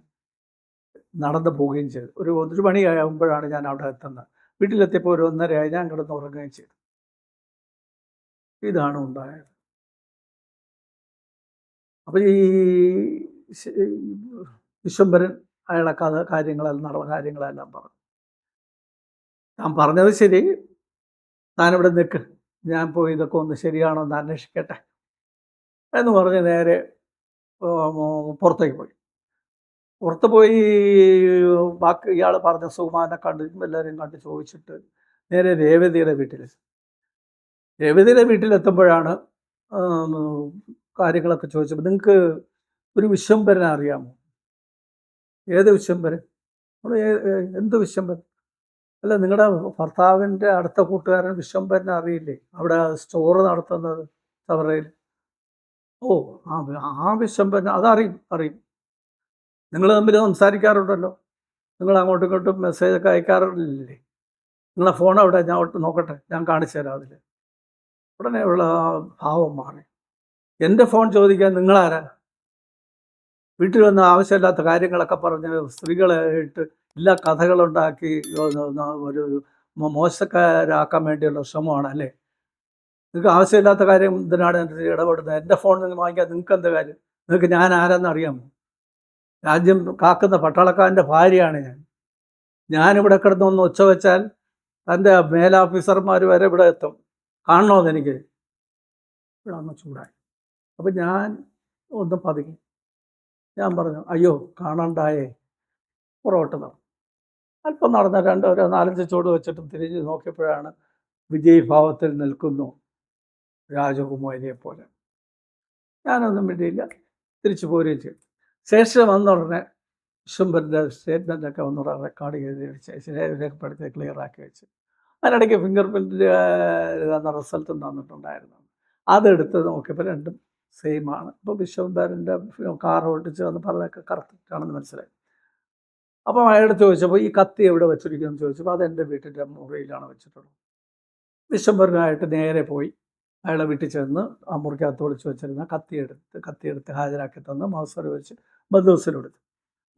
നടന്നു പോവുകയും ചെയ്തു. ഒരു ഒരു മണിയാകുമ്പോഴാണ് ഞാൻ അവിടെ എത്തുന്നത്. വീട്ടിലെത്തിയപ്പോൾ ഒരു ഒന്നരയായി ഞാൻ കിടന്ന് ഉറങ്ങുകയും ചെയ്തു. ഇതാണ് ഉണ്ടായത്. അപ്പം ഈ വിശ്വംഭരൻ അയാളെ കഥ കാര്യങ്ങളെല്ലാം നടന്ന കാര്യങ്ങളെല്ലാം പറഞ്ഞു. താൻ പറഞ്ഞത് ശരി. താനിവിടെ നിൽക്ക്. ഞാൻ പോയി ഇതൊക്കെ ഒന്ന് ശരിയാണോ എന്ന് അന്വേഷിക്കട്ടെ എന്ന് പറഞ്ഞ് നേരെ പുറത്തേക്ക് പോയി. പുറത്ത് പോയി ബാക്കി ഇയാൾ പറഞ്ഞ സുകുമാരനെ കണ്ട് എല്ലാവരെയും കണ്ട് ചോദിച്ചിട്ട് നേരെ രേവതിയുടെ വീട്ടിൽ രേവതിയുടെ വീട്ടിലെത്തുമ്പോഴാണ് കാര്യങ്ങളൊക്കെ ചോദിച്ചപ്പോൾ നിങ്ങൾക്ക് ഒരു വിശ്വംഭരനെ അറിയാമോ? ഏത് വിശ്വം വരെ? നമ്മൾ എന്ത് എന്ത് വരെ? അല്ല നിങ്ങളുടെ ഭർത്താവിന്റെ അടുത്ത കൂട്ടുകാരൻ വിശ്വംഭരനെ അറിയില്ലേ? അവിടെ സ്റ്റോർ നടത്തുന്നത് ചവറയിൽ. ഓ ആ ആ വിശ്വംഭരൻ അതറിയും അറിയും. നിങ്ങൾ തമ്മിൽ സംസാരിക്കാറുണ്ടല്ലോ. നിങ്ങൾ അങ്ങോട്ടും ഇങ്ങോട്ടും മെസ്സേജൊക്കെ അയക്കാറില്ലേ? നിങ്ങളെ ഫോൺ അവിടെ ഞാൻ നോക്കട്ടെ ഞാൻ കാണിച്ചു തരാം അതിൽ ഉടനെ ഉള്ള ഭാവം മാറി. എന്റെ ഫോൺ ചോദിക്കാൻ നിങ്ങളാരാ? വീട്ടിൽ വന്ന് ആവശ്യമില്ലാത്ത കാര്യങ്ങളൊക്കെ പറഞ്ഞ് സ്ത്രീകളായിട്ട് എല്ലാ കഥകളുണ്ടാക്കി ഒരു മോശക്കാരാക്കാൻ വേണ്ടിയുള്ള ശ്രമമാണ് അല്ലേ? നിങ്ങൾക്ക് ആവശ്യമില്ലാത്ത കാര്യം ഇതിനാണ് ഇടപെടുന്നത്? എന്റെ ഫോൺ നിങ്ങൾ വാങ്ങിക്കാൻ നിങ്ങൾക്ക് എന്താ കാര്യം? നിങ്ങൾക്ക് ഞാൻ ആരാന്ന് അറിയാമോ? രാജ്യം കാക്കുന്ന പട്ടാളക്കാരന്റെ ഭാര്യയാണ് ഞാൻ. ഞാനിവിടെ കിടന്നൊന്ന് ഒച്ച വെച്ചാൽ തന്റെ മേലാഫീസർമാർ വരെ ഇവിടെ എത്തും. കാണണമെന്ന് എനിക്ക് ഇവിടെ ഒന്ന് ചൂടായി. അപ്പം ഞാൻ ഒന്ന് പതുങ്ങി. ഞാൻ പറഞ്ഞു അയ്യോ കാണണ്ടായേ. പുറകോട്ട് നടന്നു. അല്പം നടന്ന രണ്ട് ഒരു നാലഞ്ച് ചോട് വെച്ചിട്ടും തിരിഞ്ഞ് നോക്കിയപ്പോഴാണ് വിജയഭാവത്തിൽ നിൽക്കുന്നു രാജകുമാരിയെ പോലെ. ഞാനൊന്നും വേണ്ടിയില്ല തിരിച്ചു പോരുകയും ചെയ്തു. ശേഷം വന്ന ഉടനെ വിശ്വംഭരന്റെ സ്റ്റേറ്റ്മെന്റൊക്കെ ഒന്നുകൂടെ റെക്കോർഡ് ചെയ്ത് രേഖപ്പെടുത്തി ക്ലിയർ ആക്കി വെച്ച്. അതിനിടയ്ക്ക് ഫിംഗർ പ്രിന്റ് എന്ന റിസൾട്ടും തന്നിട്ടുണ്ടായിരുന്നു. അതെടുത്ത് നോക്കിയപ്പോൾ രണ്ടും സെയിം ആണ്. അപ്പോൾ വിശ്വംഭരന്റെ കാർ ഓടിച്ച് വന്ന് പറഞ്ഞതൊക്കെ കറക്റ്റാണെന്ന് മനസ്സിലായി. അപ്പം അയാളോട് ചോദിച്ചപ്പോൾ ഈ കത്തി എവിടെ വെച്ചിരിക്കുമെന്ന് ചോദിച്ചപ്പോൾ അത് എന്റെ വീട്ടിന്റെ മുറിയിലാണ് വെച്ചിട്ടുള്ളത്. വിശ്വംഭരനായിട്ട് നേരെ പോയി അയാളെ വീട്ടിൽ ചെന്ന് ആ മുറിക്കകത്ത് ഒളിച്ച് വെച്ചിരുന്ന കത്തിയെടുത്ത് കത്തിയെടുത്ത് ഹാജരാക്കി തന്ന് മഹസൂർ വെച്ച് ബദൂസിലെടുത്തു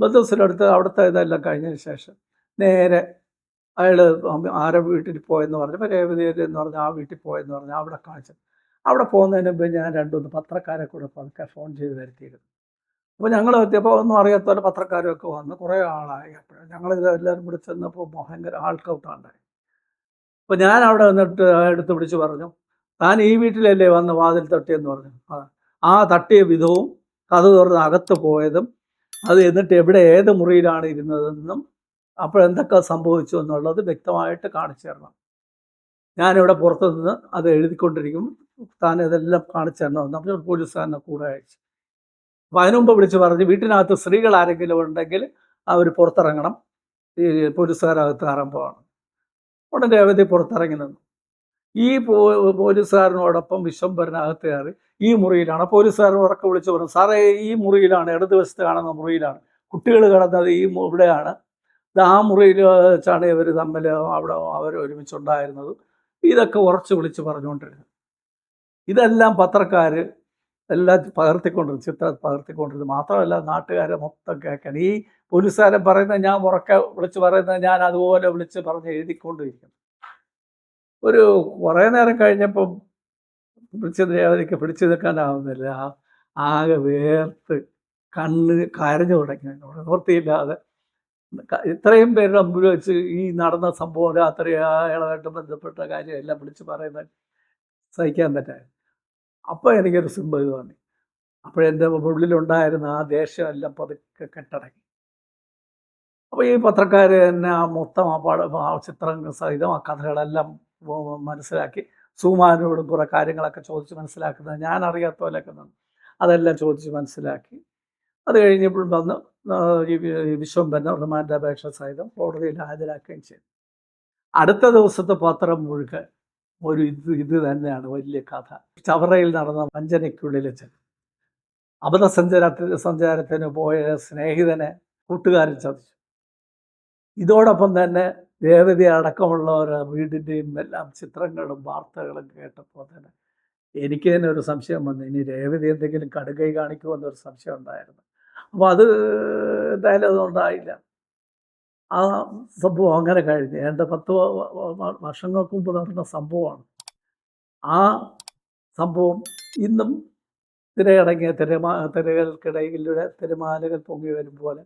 ബദൂസിലെടുത്ത് അവിടുത്തെ ഇതെല്ലാം കഴിഞ്ഞതിന് ശേഷം നേരെ അയാൾ ആരെ വീട്ടിൽ പോയെന്ന് പറഞ്ഞപ്പോൾ രേവതി എന്ന് പറഞ്ഞ ആ വീട്ടിൽ പോയെന്ന് പറഞ്ഞാൽ അവിടെ കാണിച്ചു അവിടെ പോകുന്നതിന് മുമ്പ് ഞാൻ രണ്ടുമൂന്ന് പത്രക്കാരെ കൂടെ പതുക്കെ ഫോൺ ചെയ്ത് വരുത്തിയിരുന്നു. അപ്പോൾ ഞങ്ങൾ എത്തിയപ്പോൾ ഒന്നും അറിയാത്തവരെ പത്രക്കാരൊക്കെ വന്ന് കുറേ ആളായി. അപ്പോൾ ഞങ്ങൾ ഇത് എല്ലാവരും കൂടി ചെന്നപ്പോൾ ഭയങ്കര ആൾക്കൗട്ടാണ്ടായി അപ്പോൾ ഞാൻ അവിടെ വന്നിട്ട് എടുത്ത് പിടിച്ച് പറഞ്ഞു താൻ ഈ വീട്ടിലല്ലേ വന്ന് വാതിൽ തട്ടിയെന്ന് പറഞ്ഞു? ആ തട്ടിയ വിധവും കഥ തുറന്ന് അകത്ത് പോയതും അത് എന്നിട്ട് എവിടെ ഏത് മുറിയിലാണ് ഇരുന്നതെന്നും അപ്പോഴെന്തൊക്കെ സംഭവിച്ചു എന്നുള്ളത് വ്യക്തമായിട്ട് കാണിച്ചു തരണം. ഞാനിവിടെ പുറത്തുനിന്ന് അത് എഴുതിക്കൊണ്ടിരിക്കും താൻ ഇതെല്ലാം കാണിച്ചു തരണം നമ്മൾ പോലീസുകാരനെ കൂടെ അയച്ചു. അപ്പോൾ അതിനുമുമ്പ് വിളിച്ച് പറഞ്ഞു വീട്ടിനകത്ത് സ്ത്രീകൾ ആരെങ്കിലും ഉണ്ടെങ്കിൽ അവർ പുറത്തിറങ്ങണം. ഈ പോലീസുകാരകത്ത് പോകണം ഉടനെ രേവതി പുറത്തിറങ്ങി നിന്നു. ഈ പോലീസുകാരനോടൊപ്പം വിശ്വംഭരനകത്ത് കയറി ഈ മുറിയിലാണ്. പോലീസുകാരൻ ഉറക്കെ വിളിച്ച് പറഞ്ഞു സാറേ ഈ മുറിയിലാണ് ഇടത് വശത്ത് കാണുന്ന മുറിയിലാണ്. കുട്ടികൾ കിടന്നത് ഈ ഇവിടെയാണ്. ആ മുറിയിൽ വെച്ചാണ് ഇവർ തമ്മിൽ അവിടെ അവർ ഒരുമിച്ചുണ്ടായിരുന്നത്. ഇതൊക്കെ ഉറച്ച് വിളിച്ച് പറഞ്ഞുകൊണ്ടിരുന്നു. ഇതെല്ലാം പത്രക്കാർ എല്ലാം പകർത്തിക്കൊണ്ടിരുന്നു ചിത്രം പകർത്തിക്കൊണ്ടിരുന്നു. മാത്രമല്ല നാട്ടുകാരെ മൊത്തം കേൾക്കാൻ. ഈ പോലീസുകാരൻ പറയുന്നത് ഞാൻ ഉറക്കെ വിളിച്ച് പറയുന്നത് ഞാൻ അതുപോലെ വിളിച്ച് പറഞ്ഞ് എഴുതിക്കൊണ്ടിരിക്കുന്നു. ഒരു കുറേ നേരം കഴിഞ്ഞപ്പം പിടിച്ച് രേവതിക്ക് പിടിച്ചു നിൽക്കാനാവുന്നില്ല. ആകെ വേർത്ത് കണ്ണ് കരഞ്ഞു തുടങ്ങി. നിവൃത്തിയില്ലാതെ ഇത്രയും പേരുടെ മുമ്പിൽ വെച്ച് ഈ നടന്ന സംഭവം രാത്രി അയാളുമായിട്ട് ബന്ധപ്പെട്ട കാര്യം എല്ലാം വിളിച്ച് പറയുന്നത് സഹിക്കാൻ പറ്റാൻ അപ്പോൾ എനിക്കൊരു സിമ്പതി തോന്നി. അപ്പോഴെന്റെ ഉള്ളിലുണ്ടായിരുന്ന ആ ദേഷ്യമെല്ലാം പതുക്കെ കെട്ടടങ്ങി. അപ്പോൾ ഈ പത്രക്കാർ തന്നെ ആ മൊത്തം ആ പാട ആ ചിത്രങ്ങൾ സഹിതം ആ കഥകളെല്ലാം മനസ്സിലാക്കി. സുമാനോടും കുറേ കാര്യങ്ങളൊക്കെ ചോദിച്ച് മനസ്സിലാക്കുന്നത് ഞാൻ അറിയാത്ത പോലെയൊക്കെ നിന്ന് അതെല്ലാം ചോദിച്ച് മനസ്സിലാക്കി. അത് കഴിഞ്ഞപ്പോൾ വന്ന് ഈ വി- ഈ വിശ്വംഭരനെ റിമാൻഡ് അപേക്ഷ സഹിതം കോടതിയിൽ ഹാജരാക്കുകയും ചെയ്തു. അടുത്ത ദിവസത്തെ പത്രം മുഴുവൻ ഒരു ഇത് ഇത് തന്നെയാണ് വലിയ കഥ. ചവറയിൽ നടന്ന വഞ്ചനയ്ക്കുള്ളിൽ ചെന്ന് അബദ്ധ സഞ്ചാരത്തിന് പോയ സ്നേഹിതനെ കൂട്ടുകാരൻ ചതിച്ചു. ഇതോടൊപ്പം തന്നെ രേവതി അടക്കമുള്ളവർ വീടിന്റെയും എല്ലാം ചിത്രങ്ങളും വാർത്തകളും കേട്ടപ്പോൾ തന്നെ എനിക്ക് തന്നെ ഒരു സംശയം വന്നു. ഇനി രേവതി എന്തെങ്കിലും കടുകൈ കാണിക്കുമെന്നൊരു സംശയം ഉണ്ടായിരുന്നു. അപ്പോൾ അത് എന്തായാലും അതുണ്ടായില്ല ആ സംഭവം അങ്ങനെ കഴിഞ്ഞ്. എന്റെ പത്ത് വർഷങ്ങൾക്ക് മുമ്പ് നടന്ന സംഭവമാണ്. ആ സംഭവം ഇന്നും തിരയടങ്ങിയ തിരമാ തിരകൾക്കിടയിലൂടെ തിരമാലകൾ പൊങ്ങി വരും പോലെ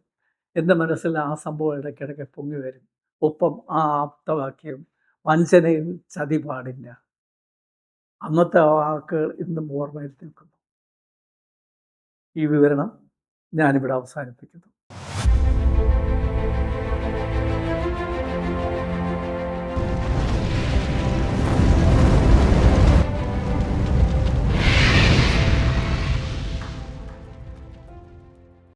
എന്റെ മനസ്സിൽ ആ സംഭവം ഇടയ്ക്കിടയ്ക്ക് പൊങ്ങി വരും. ഒപ്പം ആ ആപ്തവാക്യം വഞ്ചനയിൽ ചതി പാടില്ല. അന്നത്തെ വാക്കുകൾ ഇന്നും ഓർമ്മയിൽ നിൽക്കുന്നു. ഈ വിവരണം ഞാനിവിടെ അവസാനിപ്പിക്കുന്നു.